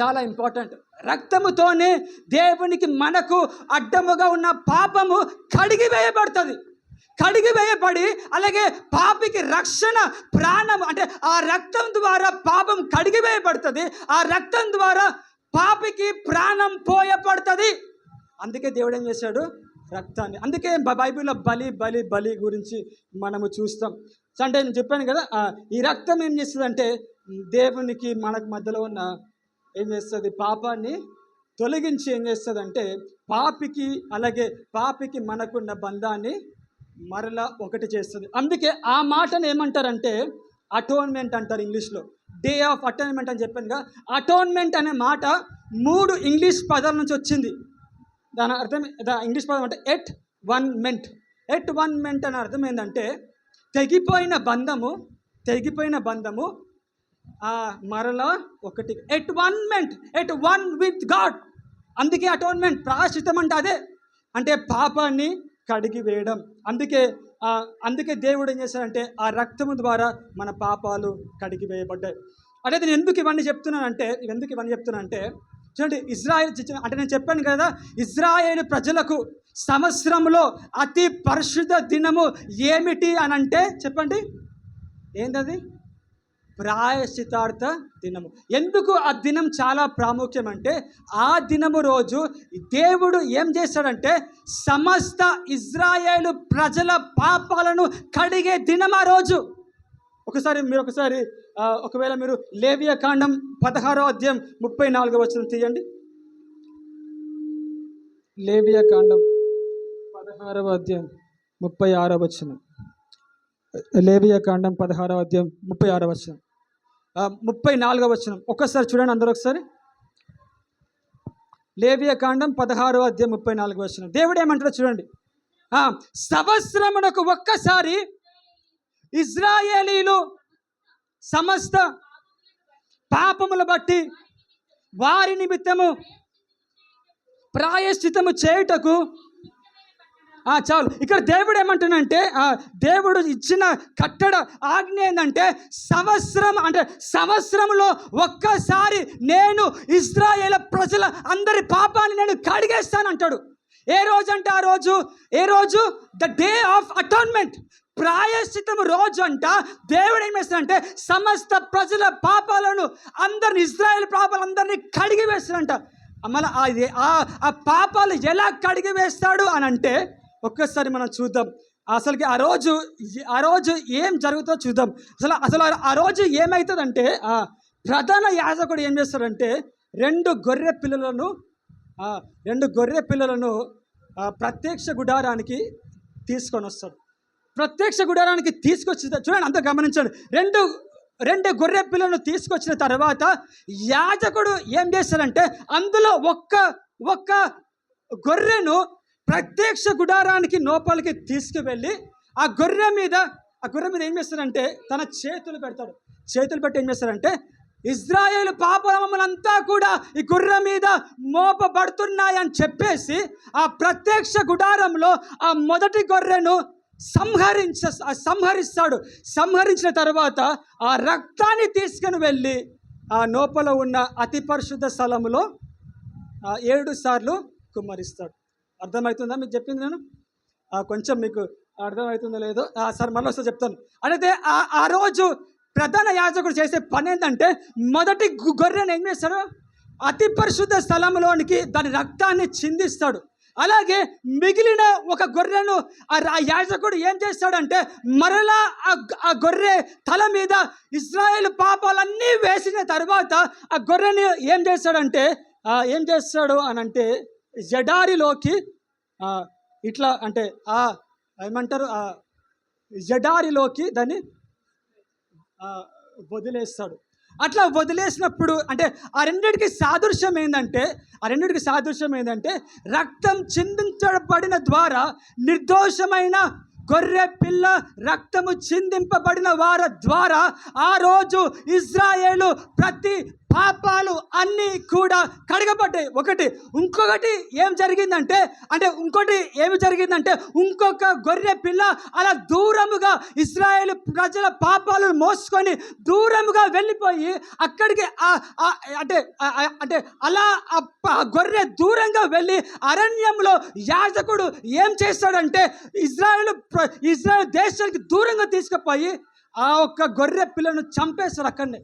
చాలా ఇంపార్టెంట్. రక్తముతోనే దేవునికి మనకు అడ్డముగా ఉన్న పాపము కడిగి వేయబడుతుంది కడిగి వేయబడి అలాగే పాపికి రక్షణ ప్రాణం అంటే ఆ రక్తం ద్వారా పాపం కడిగి వేయబడుతుంది ఆ రక్తం ద్వారా పాపికి ప్రాణం పోయబడుతుంది. అందుకే దేవుడు ఏం చేశాడు? రక్తాన్ని. అందుకే బ- బైబిల్లో బలి బలి బలి గురించి మనము చూస్తాం. అంటే నేను చెప్పాను కదా ఈ రక్తం ఏం చేస్తుంది అంటే దేవునికి మనకు మధ్యలో ఉన్న ఏం చేస్తుంది? పాపాన్ని తొలగించి ఏం చేస్తుంది అంటే పాపికి అలాగే పాపికి మనకున్న బంధాన్ని మరలా ఒకటి చేస్తుంది. అందుకే ఆ మాటను ఏమంటారంటే అటోన్మెంట్ అంటారు ఇంగ్లీష్లో. డే ఆఫ్ అటోన్మెంట్ అని చెప్పాను కదా అటోన్మెంట్ అనే మాట మూడు ఇంగ్లీష్ పదాల నుంచి వచ్చింది. దాని అర్థం ఇంగ్లీష్ పదం అంటే at one ment. At one ment అని అర్థం ఏంటంటే తెగిపోయిన బంధము తెగిపోయిన బంధము మరలా ఒకటి. At one ment at one with God అందుకే అటోన్మెంట్ ప్రాశ్చితం అంటే అదే. అంటే పాపాన్ని కడిగి వేయడం. అందుకే అందుకే దేవుడు ఏం చేశాడంటే ఆ రక్తము ద్వారా మన పాపాలు కడిగి వేయబడ్డాయి. అంటే నేను ఎందుకు ఇవన్నీ చెప్తున్నానంటే ఎందుకు ఇవన్నీ చెప్తున్నానంటే చూడండి ఇజ్రాయెల్ అంటే నేను చెప్పాను కదా ఇజ్రాయేల్ ప్రజలకు సంవత్సరంలో అతి పరిశుద్ధ దినము ఏమిటి అని అంటే చెప్పండి. ఏంటది ప్రాయశ్చితార్థ దినము. ఎందుకు ఆ దినం చాలా ప్రాముఖ్యం అంటే ఆ దినము రోజు దేవుడు ఏం చేశాడంటే సమస్త ఇజ్రాయేలు ప్రజల పాపాలను కడిగే దినం ఆ రోజు. ఒకసారి మీరు ఒకసారి ఒకవేళ మీరు లేవియ కాండం పదహారో అధ్యాయం ముప్పై నాలుగో వచ్చిన తీయండి. లేవియ కాండం పదహారవ అధ్యాయం ముప్పై ఆరో వచ్చిన లేవియ కాండం పదహారవ అధ్యాయం ముప్పై ఆరో వచ్చిన ముప్పై నాలుగో వచనం. ఒక్కసారి చూడండి అందరూ ఒకసారి. లేవియ కాండం పదహారో అధ్యాయం ముప్పై నాలుగు వచనం. దేవుడు ఏమంటాడో చూడండి. సంవత్సరమునకు ఒక్కసారి ఇజ్రాయేలీలు సమస్త పాపములు బట్టి వారి నిమిత్తము ప్రాయశ్చితము చేయుటకు చాలు. ఇక్కడ దేవుడు ఏమంటానంటే ఆ, దేవుడు ఇచ్చిన కట్టడ ఆజ్ఞ ఏంటంటే సంవత్సరం అంటే సంవత్సరంలో ఒక్కసారి నేను ఇజ్రాయేల్ ప్రజల అందరి పాపాన్ని నేను కడిగేస్తాను అంటాడు ఏ రోజు అంటే ఆ రోజు? ఏ రోజు? ద డే ఆఫ్ అటోన్మెంట్ ప్రాయశ్చితం రోజు అంట దేవుడు ఏం చేస్తాడంటే సమస్త ప్రజల పాపాలను అందరిని ఇజ్రాయేల్ పాపాలందరినీ కడిగి వేస్తాడంట మళ్ళీ అది ఆ ఆ పాపాలు ఎలా కడిగి వేస్తాడు అని అంటే ఒక్కసారి మనం చూద్దాం. అసలుకి ఆ రోజు ఆ రోజు ఏం జరుగుతుందో చూద్దాం. అసలు అసలు ఆ- రోజు ఏమవుతుందంటే ప్రధాన యాజకుడు ఏం చేస్తాడంటే రెండు గొర్రె పిల్లలను రెండు గొర్రె పిల్లలను ప్రత్యక్ష గుడారానికి తీసుకొని వస్తాడు. ప్రత్యక్ష గుడారానికి తీసుకొచ్చి చూడండి అంత గమనించండి. రెండు రెండు గొర్రె పిల్లలను తీసుకొచ్చిన తర్వాత యాజకుడు ఏం చేస్తాడంటే అందులో ఒక్క ఒక్క గొర్రెను ప్రత్యక్ష గుడారానికి లోపలికి తీసుకువెళ్ళి ఆ గొర్రె మీద ఆ గొర్రె మీద ఏం చేస్తారంటే తన చేతులు పెడతాడు. చేతులు పెట్టి ఏం చేస్తారంటే ఇజ్రాయేల్ పాపములంతా కూడా ఈ గుర్ర మీద మోపబడుతున్నాయని చెప్పేసి ఆ ప్రత్యక్ష గుడారంలో ఆ మొదటి గొర్రెను సంహరించ సంహరిస్తాడు. సంహరించిన తర్వాత ఆ రక్తాన్ని తీసుకుని వెళ్ళి ఆ నోపల ఉన్న అతి పరిశుద్ధ స్థలంలో ఆ ఏడు సార్లు కుమ్మరిస్తాడు. అర్థమవుతుందా? మీకు చెప్పింది నేను? కొంచెం మీకు అర్థమవుతుందో లేదో? సార్ సరే మళ్ళీ వస్తే చెప్తాను. అయితే ఆ రోజు ప్రధాన యాజకుడు చేసే పని ఏంటంటే మొదటి గొర్రెను ఏం చేస్తాడు? అతి పరిశుద్ధ స్థలంలోనికి దాని రక్తాన్ని చిందిస్తాడు. అలాగే మిగిలిన ఒక గొర్రెను ఆ యాజకుడు ఏం చేస్తాడంటే మరలా ఆ ఆ గొర్రె తల మీద ఇజ్రాయేల్ పాపాలన్నీ వేసిన తర్వాత ఆ గొర్రెని ఏం చేస్తాడంటే ఏం చేస్తాడు అని అంటే జడారిలోకి ఇట్లా అంటే ఆ ఏమంటారు ఆ జడారిలోకి దాన్ని వదిలేస్తాడు. అట్లా వదిలేసినప్పుడు అంటే ఆ రెండిటికి సాదృశ్యం ఏంటంటే ఆ రెండిటికి సాదృశ్యం ఏంటంటే రక్తం చిందించబడిన ద్వారా నిర్దోషమైన గొర్రె పిల్ల రక్తము చిందింపబడిన వారి ద్వారా ఆ రోజు ఇజ్రాయేలు ప్రతి పాపాలు అన్నీ కూడా కడగబడ్డాయి. ఒకటి ఇంకొకటి ఏం జరిగిందంటే అంటే ఇంకోటి ఏమి జరిగిందంటే ఇంకొక గొర్రె పిల్ల అలా దూరముగా ఇస్రాయేల్ ప్రజల పాపాలు మోసుకొని దూరముగా వెళ్ళిపోయి అక్కడికి ఆ- అంటే అంటే అలా ఆ గొర్రె దూరంగా వెళ్ళి అరణ్యంలో యాజకుడు ఏం చేస్తాడంటే ఇజ్రాయెల్ ప్ర- ఇజ్రాయెల్ దేశానికి దూరంగా తీసుకుపోయి ఆ ఒక్క గొర్రె పిల్లను చంపేస్తారు అక్కడనే.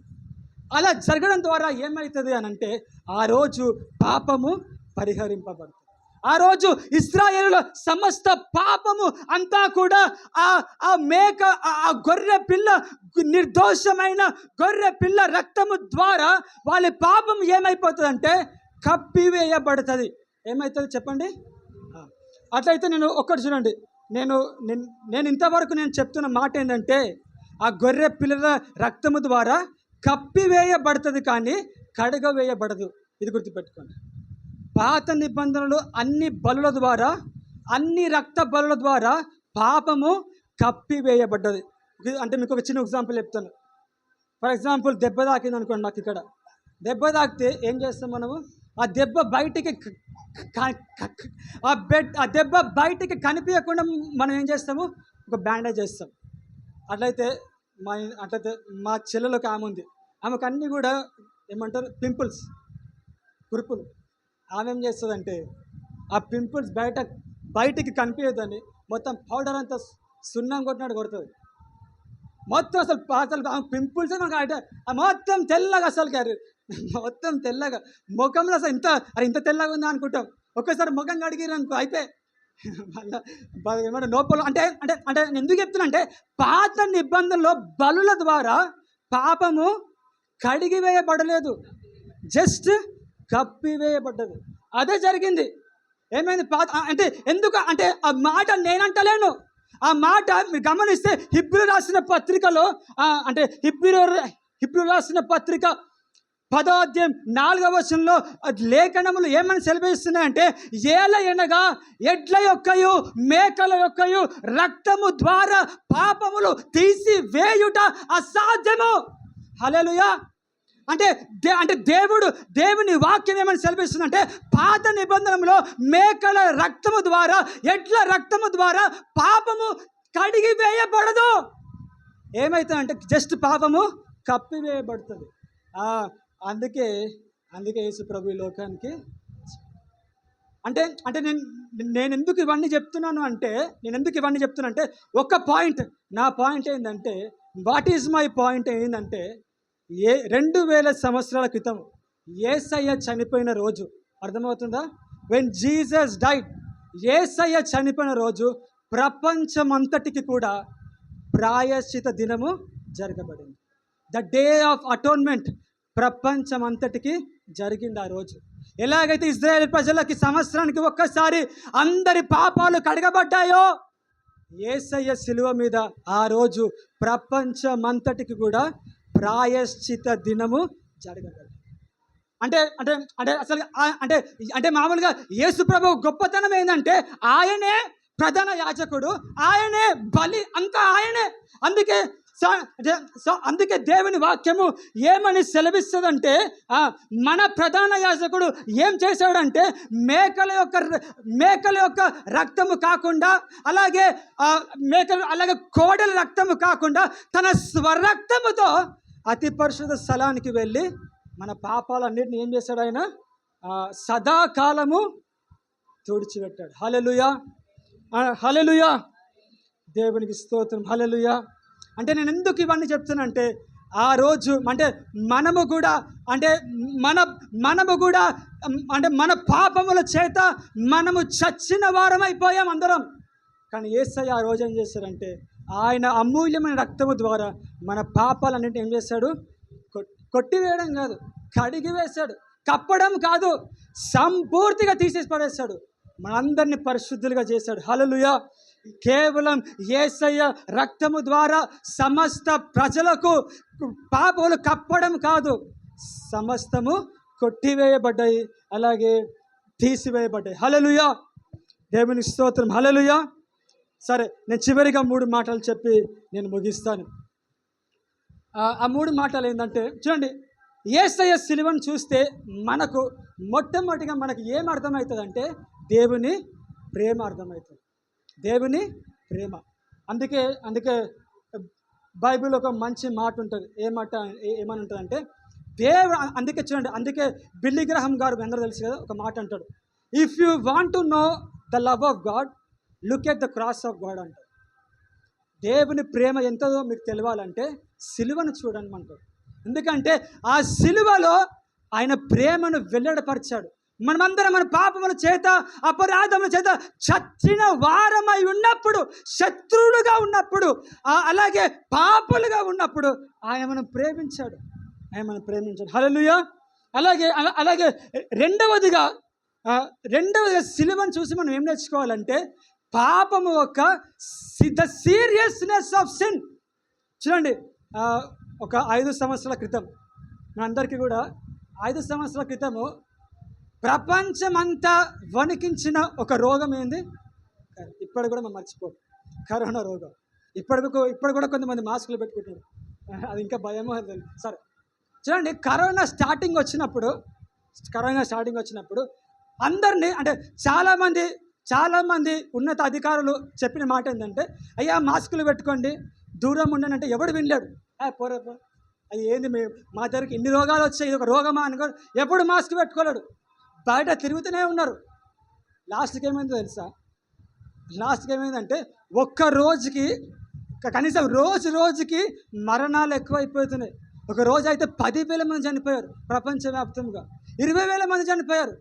అలా జరగడం ద్వారా ఏమవుతుంది అని అంటే ఆ రోజు పాపము పరిహరింపబడుతుంది. ఆ రోజు ఇస్రాయేలుల సమస్త పాపము అంతా కూడా ఆ ఆ మేక ఆ- గొర్రె పిల్ల నిర్దోషమైన గొర్రె పిల్ల రక్తము ద్వారా వాళ్ళ పాపం ఏమైపోతుందంటే కప్పివేయబడుతుంది ఏమవుతుంది చెప్పండి? అట్లయితే నేను ఒక్కటి చూడండి. నేను నేను ఇంతవరకు నేను చెప్తున్న మాట ఏంటంటే ఆ గొర్రె పిల్లల రక్తము ద్వారా కప్పివేయబడుతుంది కానీ కడగవేయబడదు. ఇది గుర్తుపెట్టుకోండి. పాత నిబంధనలు అన్ని బలుల ద్వారా అన్ని రక్త బలుల ద్వారా పాపము కప్పివేయబడ్డది. ఇది అంటే మీకు ఒక చిన్న ఎగ్జాంపుల్ చెప్తాను. ఫర్ ఎగ్జాంపుల్ దెబ్బ తాకింది అనుకోండి నాకు ఇక్కడ. దెబ్బ తాకితే ఏం చేస్తాం మనము? ఆ దెబ్బ బయటికి ఆ బెడ్ ఆ దెబ్బ బయటికి కనిపించకుండా మనం ఏం చేస్తాము? ఒక బ్యాండేజ్ చేస్తాం అట్లయితే మా అంటే మా చెల్లెలకు ఆమె ఉంది. ఆమెకు అన్నీ కూడా ఏమంటారు పింపుల్స్ కురుపులు ఆమె ఏం చేస్తుందంటే ఆ పింపుల్స్ బయట బయటికి కనిపించదని మొత్తం పౌడర్ అంతా సున్నం కొట్టినట్టు కొడుతుంది. మొత్తం అసలు అసలు ఆమె పింపుల్స్ మొత్తం తెల్లగా అసలు గారు మొత్తం తెల్లగా ముఖంలో అసలు ఇంత అరే ఇంత తెల్లగా ఉందా అనుకుంటాం. ఒక్కసారి ముఖం కడిగిరనుకో అయితే ఏమంటే నోపలు అంటే అంటే అంటే నేను ఎందుకు చెప్తున్నా అంటే పాత నిబంధనలో బలుల ద్వారా పాపము కడిగివేయబడలేదు. జస్ట్ కప్పివేయబడ్డది. అదే జరిగింది. ఏమైంది? పాత అంటే ఎందుకు అంటే ఆ మాట నేనంటలేను. ఆ మాట మీరు గమనిస్తే హిబ్రు రాసిన పత్రికలో అంటే హిబ్రు హిబ్రు రాసిన పత్రిక పదో అధ్యాయం నాలుగవ వచనంలో అది లేఖనములు ఏమని సెలవిస్తున్నాయంటే ఏల ఎనగా ఎడ్ల యొక్కయు మేకల యొక్కయు రక్తము ద్వారా పాపములు తీసి వేయుట అసాధ్యము. హలలుయా అంటే దే అంటే దేవుడు దేవుని వాక్యం ఏమని సెలవిస్తుందంటే పాత నిబంధనలో మేకల రక్తము ద్వారా ఎడ్ల రక్తము ద్వారా పాపము కడిగి వేయబడదు ఏమవుతుందంటే జస్ట్ పాపము కప్పివేయబడుతుంది. ఆ, అందుకే అందుకే యేసు ప్రభు ఈ లోకానికి అంటే అంటే నేను నేను ఎందుకు ఇవన్నీ చెప్తున్నాను అంటే నేను ఎందుకు ఇవన్నీ చెప్తున్నా అంటే ఒక పాయింట్ నా పాయింట్ ఏంటంటే వాట్ ఈజ్ మై పాయింట్ ఏంటంటే ఏ రెండు వేల సంవత్సరాల క్రితం ఏసయ్య చనిపోయిన రోజు అర్థమవుతుందా? వెన్ జీసస్ డైట్ ఏసయ్య చనిపోయిన రోజు ప్రపంచమంతటికి కూడా ప్రాయశ్చిత దినము జరగబడింది. ద డే ఆఫ్ అటోన్మెంట్ ప్రపంచం అంతటికి జరిగింది ఆ రోజు. ఎలాగైతే ఇజ్రాయేల్ ప్రజలకి సంవత్సరానికి ఒక్కసారి అందరి పాపాలు కడగబడ్డాయో ఏసయ్య శిలువ మీద ఆ రోజు ప్రపంచమంతటికి కూడా ప్రాయశ్చిత దినము జరగబడింది అంటే అంటే అంటే అసలు అంటే అంటే మామూలుగా యేసు ప్రభు గొప్పతనం ఏంటంటే ఆయనే ప్రధాన యాజకుడు ఆయనే బలి అంతా ఆయనే. అందుకే సో సో అందుకే దేవుని వాక్యము ఏమని సెలవిస్తుందంటే మన ప్రధాన యాజకుడు ఏం చేశాడంటే మేకల యొక్క మేకల యొక్క రక్తము కాకుండా అలాగే మేకలు అలాగే కోడల రక్తము కాకుండా తన స్వరక్తముతో అతి పరిశుద్ధ స్థలానికి వెళ్ళి మన పాపాలన్నింటిని ఏం చేశాడు ఆయన? సదాకాలము తుడిచిపెట్టాడు. హలెలుయా హలెలుయా దేవునికి స్తోత్రం. హలెలుయా అంటే నేను ఎందుకు ఇవన్నీ చెప్తున్నానంటే ఆ రోజు అంటే మనము కూడా అంటే మన మనము కూడా అంటే మన పాపముల చేత మనము చచ్చిన వారం అయిపోయాం అందరం. కానీ ఏసయ్య ఆ రోజు ఏం చేశారంటే ఆయన అమూల్యమైన రక్తము ద్వారా మన పాపాలన్నింటి ఏం చేశాడు? కొట్టివేయడం కాదు కడిగి వేశాడు కప్పడం కాదు సంపూర్తిగా తీసేసి పడేశాడు. మనందరినీ పరిశుద్ధులుగా చేశాడు. హలలుయా కేవలం ఏసయ్య రక్తము ద్వారా సమస్త ప్రజలకు పాపములు కప్పడం కాదు సమస్తము కొట్టివేయబడ్డాయి అలాగే తీసివేయబడ్డాయి. హలలుయా దేవుని స్తోత్రం. హలలుయా సరే నేను చివరిగా మూడు మాటలు చెప్పి నేను ముగిస్తాను. ఆ- ఆ మూడు మాటలు ఏంటంటే చూడండి ఏసయ్య సిలువను చూస్తే మనకు మొట్టమొదటిగా మనకు ఏం అర్థమవుతుందంటే దేవుని ప్రేమ అర్థమవుతుంది. దేవుని ప్రేమ. అందుకే అందుకే బైబిల్ ఒక మంచి మాట ఉంటుంది. ఏ మాట ఏ- ఏమని ఉంటుందంటే దేవుడు అందుకే చూడండి అందుకే బిల్లి గ్రహం గారు అందరూ తెలుసు కదా ఒక మాట అంటాడు. If you want to know the love of God look at the cross of God అంటాడు. దేవుని ప్రేమ ఎంతదో మీకు తెలియాలంటే సిలువను చూడండి అంటాడు. ఎందుకంటే ఆ సిలువలో ఆయన ప్రేమను వెల్లడపరిచాడు. మనమందరం మన పాపముల చేత అపరాధముల చేత చచ్చిన వారమై ఉన్నప్పుడు శత్రువులుగా ఉన్నప్పుడు అలాగే పాపులుగా ఉన్నప్పుడు ఆయన మనం ప్రేమించాడు. ఆయన మనం ప్రేమించాడు. హల్లెలూయా. అలాగే అలా- అలాగే రెండవదిగా రెండవదిగా సిలువను చూసి మనం ఏం నేర్చుకోవాలంటే పాపము ఒక ద సీరియస్నెస్ ఆఫ్ సిన్. చూడండి ఒక ఐదు సంవత్సరాల క్రితం మనందరికీ కూడా ఐదు సంవత్సరాల క్రితము ప్రపంచమంతా వణికించిన ఒక రోగం ఏంది? ఇప్పటి కూడా మనం మర్చిపోం. కరోనా రోగం. ఇప్పటికి ఇప్పుడు కూడా కొంతమంది మాస్కులు పెట్టుకుంటున్నారు అది ఇంకా భయమో అది సరే. చూడండి కరోనా స్టార్టింగ్ వచ్చినప్పుడు కరోనా స్టార్టింగ్ వచ్చినప్పుడు అందరినీ అంటే చాలామంది చాలామంది ఉన్నత అధికారులు చెప్పిన మాట ఏంటంటే అయ్యా మాస్కులు పెట్టుకోండి. దూరం ఉండని అంటే ఎవడు వినలేడు. "ఆ, పోరా అది ఏంది మేము మా దగ్గరికి ఇన్ని రోగాలు వచ్చాయి ఇది ఒక రోగమా అనుకో ఎప్పుడు మాస్క్ పెట్టుకోలేడు. బయట తిరుగుతూనే ఉన్నారు. లాస్ట్కి ఏమైందో తెలుసా? లాస్ట్కి ఏమైందంటే ఒక్క రోజుకి కనీసం రోజు రోజుకి మరణాలు ఎక్కువైపోతున్నాయి. ఒక రోజు అయితే పదివేల మంది చనిపోయారు ప్రపంచవ్యాప్తంగా. ఇరవై వేల మంది చనిపోయారు.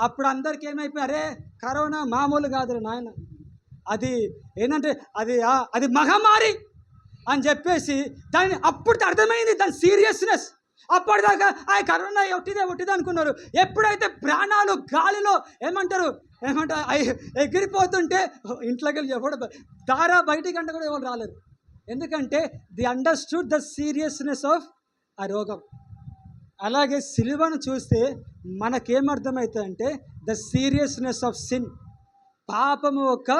అప్పుడు అందరికీ ఏమైపోయారు అరే కరోనా మామూలు కాదు నాయన. అది ఏంటంటే అది అది మహమ్మారి అని చెప్పేసి దాన్ని అప్పుడు అర్థమైంది దాని సీరియస్నెస్. అప్పటిదాకా ఆ కరోనా ఒట్టిదే ఒట్టిదే అనుకున్నారు. ఎప్పుడైతే ప్రాణాలు గాలిలో ఏమంటారు? ఏమంటారు అయి ఎగిరిపోతుంటే ఇంట్లోకి వెళ్ళి దారా బయటికి అంటే కూడా ఎవరు రాలేరు. ఎందుకంటే they understood the seriousness of ఆ రోగం. అలాగే సిలువను చూస్తే మనకేమర్థమవుతుందంటే ద సీరియస్నెస్ ఆఫ్ సిన్. పాపము ఒక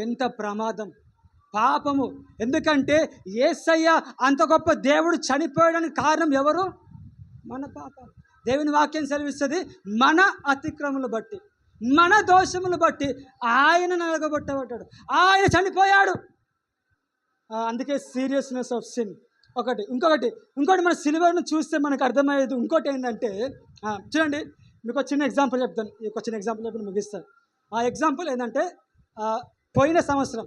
ఎంత ప్రమాదం. పాపము. ఎందుకంటే ఏసయ్య అంత గొప్ప దేవుడు చనిపోయడానికి కారణం ఎవరు? మన పాపం. దేవుని వాక్యం సెలవిస్తుంది మన అతిక్రమలు బట్టి మన దోషములు బట్టి ఆయన నలగబట్టబడ్డాడు. ఆయన చనిపోయాడు. అందుకే సీరియస్నెస్ ఆఫ్ సిన్ ఒకటి ఇంకొకటి ఇంకోటి మన సిల్వర్ను చూస్తే మనకు అర్థమయ్యేది ఇంకోటి ఏంటంటే చూడండి మీకు ఒక చిన్న ఎగ్జాంపుల్ చెప్తాను. ఒక చిన్న ఎగ్జాంపుల్ చెప్పి ముగిస్తాను ఆ ఎగ్జాంపుల్ ఏంటంటే పోయిన సంవత్సరం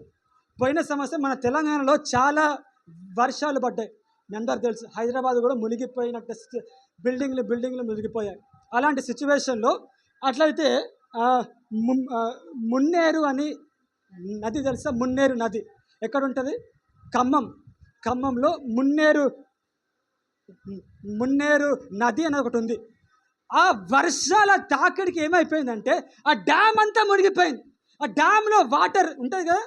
పోయిన సంవత్సరం మన తెలంగాణలో చాలా వర్షాలు పడ్డాయి. మీ అందరు తెలుసు హైదరాబాద్ కూడా మునిగిపోయినట్టు బిల్డింగ్లు బిల్డింగ్లు మునిగిపోయాయి. అలాంటి సిచ్యువేషన్లో అట్లయితే మున్నేరు అని నది తెలుసా? మున్నేరు నది. ఎక్కడుంటుంది? ఖమ్మం. ఖమ్మంలో మున్నేరు మున్నేరు నది అని ఒకటి ఉంది. ఆ వర్షాల తాకిడికి ఏమైపోయిందంటే ఆ డ్యామ్ అంతా మునిగిపోయింది. ఆ డ్యామ్లో వాటర్ ఉంటుంది కదా?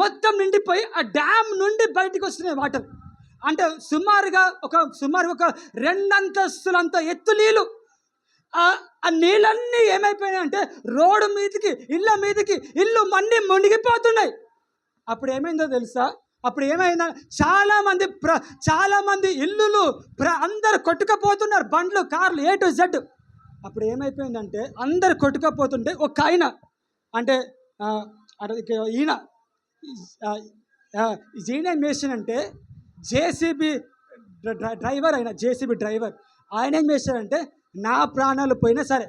మొత్తం నిండిపోయి ఆ డ్యామ్ నుండి బయటికి వస్తున్నాయి వాటర్. అంటే సుమారుగా ఒక సుమారు ఒక రెండంతస్తులంత ఎత్తు నీళ్ళు ఆ నీళ్ళన్నీ ఏమైపోయినాయి అంటే రోడ్డు మీదకి ఇళ్ళ మీదకి ఇల్లు మన్ని మునిగిపోతున్నాయి. అప్పుడు ఏమైందో తెలుసా? అప్పుడు ఏమైందా? చాలామంది ప్ర చాలామంది ఇల్లులు ప్ర అందరు కొట్టుకపోతున్నారు. బండ్లు కార్లు ఏ టు జెడ్ అప్పుడు ఏమైపోయిందంటే అందరు కొట్టుకపోతుంటే ఒక ఆయన అంటే ఈయన ఈయన ఏం చేసానంటే జేసీబీ డ్రైవర్ అయిన జేసీబీ డ్రైవర్. ఆయన ఏం చేశారంటే నా ప్రాణాలు పోయినా సరే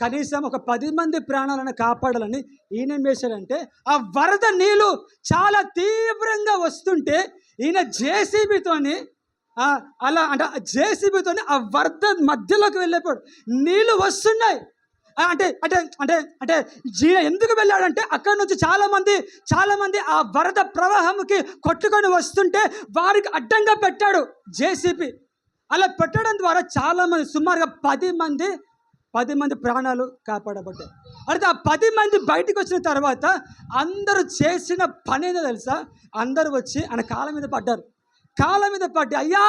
కనీసం ఒక పది మంది ప్రాణాలను కాపాడాలని ఈయన ఏం చేశారంటే ఆ వరద నీళ్ళు చాలా తీవ్రంగా వస్తుంటే ఈయన జేసీబీతోని అలా అంటే జేసీబీతోని ఆ వరద మధ్యలోకి వెళ్ళిపోయాడు నీళ్ళు వస్తున్నాయి. అంటే అంటే అంటే అంటే జీన ఎందుకు వెళ్ళాడంటే అక్కడి నుంచి చాలామంది చాలామంది ఆ వరద ప్రవాహంకి కొట్టుకొని వస్తుంటే వారికి అడ్డంగా పెట్టాడు జేసీబీ అలా పెట్టడం ద్వారా చాలామంది సుమారుగా పది మంది పది మంది ప్రాణాలు కాపాడబడ్డాయి. అయితే ఆ పది మంది బయటకు వచ్చిన తర్వాత అందరూ చేసిన పని ఏదో తెలుసా? అందరూ వచ్చి ఆయన కాళ్ళ మీద పడ్డారు. కాళ్ళ మీద పడ్డి అయ్యా!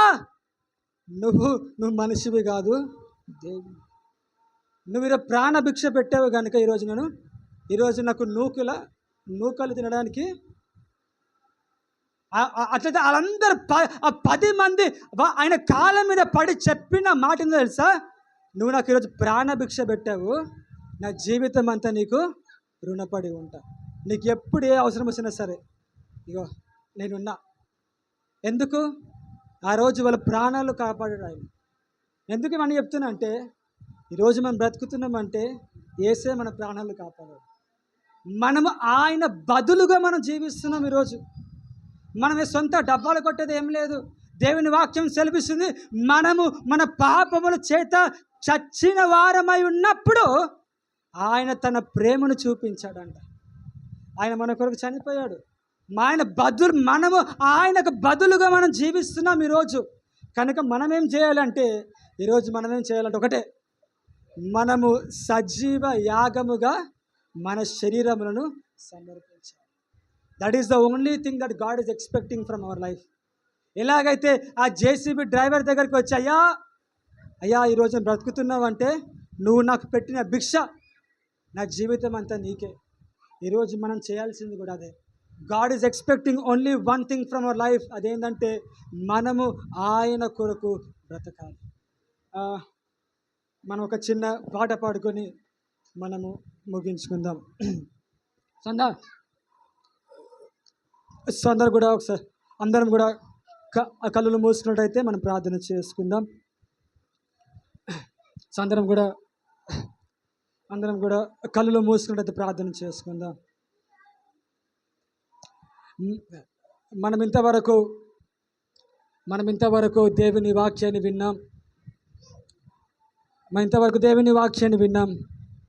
నువ్వు నువ్వు మనిషివి కాదు దేవుడు. నువ్వు ఈరోజు ప్రాణ భిక్ష పెట్టావు కనుక ఈరోజు నేను ఈరోజు నాకు నూకల నూకలు తినడానికి అట్లయితే వాళ్ళందరూ ప ఆ పది మంది ఆయన కాళ్ళ మీద పడి చెప్పిన మాట ఏందో తెలుసా? నువ్వు నాకు ఈరోజు ప్రాణభిక్ష పెట్టావు నా జీవితం అంతా నీకు రుణపడి ఉంటా. నీకు ఎప్పుడు ఏ అవసరం వచ్చినా సరే ఇగో నేనున్నా. ఎందుకు? ఆ రోజు వాళ్ళ ప్రాణాలు కాపాడాడు ఆయన. ఎందుకు మనం చెప్తున్నా అంటే ఈరోజు మనం బ్రతుకుతున్నామంటే ఏసే మన ప్రాణాలు కాపాడు మనము ఆయన బదులుగా మనం జీవిస్తున్నాం ఈరోజు. మనం సొంత డబ్బాలు కొట్టేది ఏం లేదు. దేవుని వాక్యం సెలవిస్తుంది మనము మన పాపముల చేత చచ్చిన వారమై ఉన్నప్పుడు ఆయన తన ప్రేమను చూపించాడంట. ఆయన మన కొరకు చనిపోయాడు. ఆయన బదులు మనము ఆయనకు బదులుగా మనం జీవిస్తున్నాం ఈరోజు. కనుక మనమేం చేయాలంటే ఈరోజు మనమేం చేయాలంటే ఒకటే మనము సజీవ యాగముగా మన శరీరములను సమర్పించాలి. That is the only thing that God is expecting from our life ఎలాగైతే ఆ జేసీబీ డ్రైవర్ దగ్గరికి వచ్చి అయ్యా అయ్యా ఈరోజు నేను బ్రతుకుతున్నావంటే నువ్వు నాకు పెట్టిన భిక్ష నా జీవితం అంతా నీకే. ఈరోజు మనం చేయాల్సింది కూడా అదే. God is expecting only one thing from our life అదేంటంటే మనము ఆయన కొరకు బ్రతకాలి. మనం ఒక చిన్న పాట పాడుకొని మనము ముగించుకుందాం. సందా సో అందరు కూడా ఒకసారి అందరం కూడా క- కళ్ళు మూసుకున్నట్టయితే మనం ప్రార్థన చేసుకుందాం. సో అందరం కూడా అందరం కూడా కళ్ళు మూసుకున్నట్టయితే ప్రార్థన చేసుకుందాం. మనం ఇంతవరకు మనం ఇంతవరకు దేవుని వాక్యాన్ని విన్నాం. మనం ఇంతవరకు దేవుని వాక్యాన్ని విన్నాం.